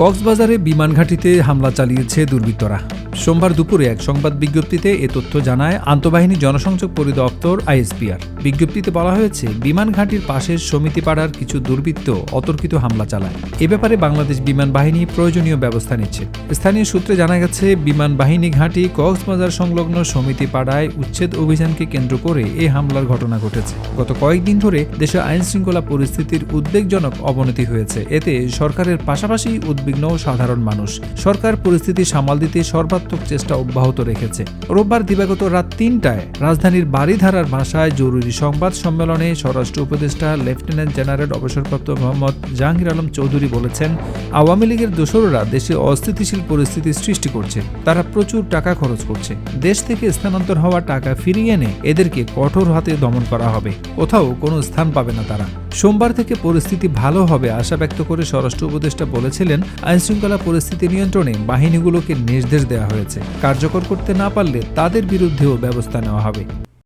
কক্সবাজারে বিমান ঘাঁটিতে হামলা চালিয়েছে দুর্বৃত্তরা। সোমবার দুপুরে এক সংবাদ বিজ্ঞপ্তিতে এ তথ্য জানায় আন্তঃবাহিনী জনসংযোগ পরিদপ্তর আইএসপিআর। বিজ্ঞপ্তিতে বলা হয়েছে, বিমান ঘাঁটির পাশের সমিতিপাড়ার কিছু দুর্বৃত্ত অতর্কিত হামলা চালায়। এ ব্যাপারে বাংলাদেশ বিমান বাহিনী প্রয়োজনীয় ব্যবস্থা নিচ্ছে। স্থানীয় সূত্রে জানা গেছে, বিমান বাহিনী ঘাঁটি কক্সবাজার সংলগ্ন সমিতিপাড়ায় উচ্ছেদ অভিযানকে কেন্দ্র করে এ হামলার ঘটনা ঘটেছে। গত কয়েকদিন ধরে দেশে আইন শৃঙ্খলা পরিস্থিতির উদ্বেগজনক অবনতি হয়েছে। এতে সরকারের পাশাপাশি উদ্বিগ্ন সাধারণ মানুষ। সরকার পরিস্থিতি সামাল দিতে সর্বাত্মক চেষ্টা অব্যাহত রেখেছে। রোববার দিবাগত রাত তিনটায় রাজধানীর বাড়িধারার ভাষায় জরুরি সংবাদ সম্মেলনে স্বরাষ্ট্র উপদেষ্টা, লেফটেন্যান্ট জেনারেল অবসরপ্রাপ্ত মোহাম্মদ জাহাঙ্গীর আলম চৌধুরী বলেছেন, আওয়ামী লীগের দোসররা দেশে অস্থিতিশীল পরিস্থিতি সৃষ্টি করছে। তারা প্রচুর টাকা খরচ করছে। দেশ থেকে স্থানান্তর হওয়া টাকা ফিরিয়ে এনে এদেরকে কঠোর হাতে দমন করা হবে। কোথাও কোনো স্থান পাবে না তারা। সোমবার থেকে পরিস্থিতি ভালো হবে আশা ব্যক্ত করে স্বরাষ্ট্র উপদেষ্টা বলেছিলেন, আইনশৃঙ্খলা পরিস্থিতি নিয়ন্ত্রণে বাহিনীগুলোকে নির্দেশ দেওয়া হয়েছে। কার্যকর করতে না পারলে তাদের বিরুদ্ধেও ব্যবস্থা নেওয়া হবে।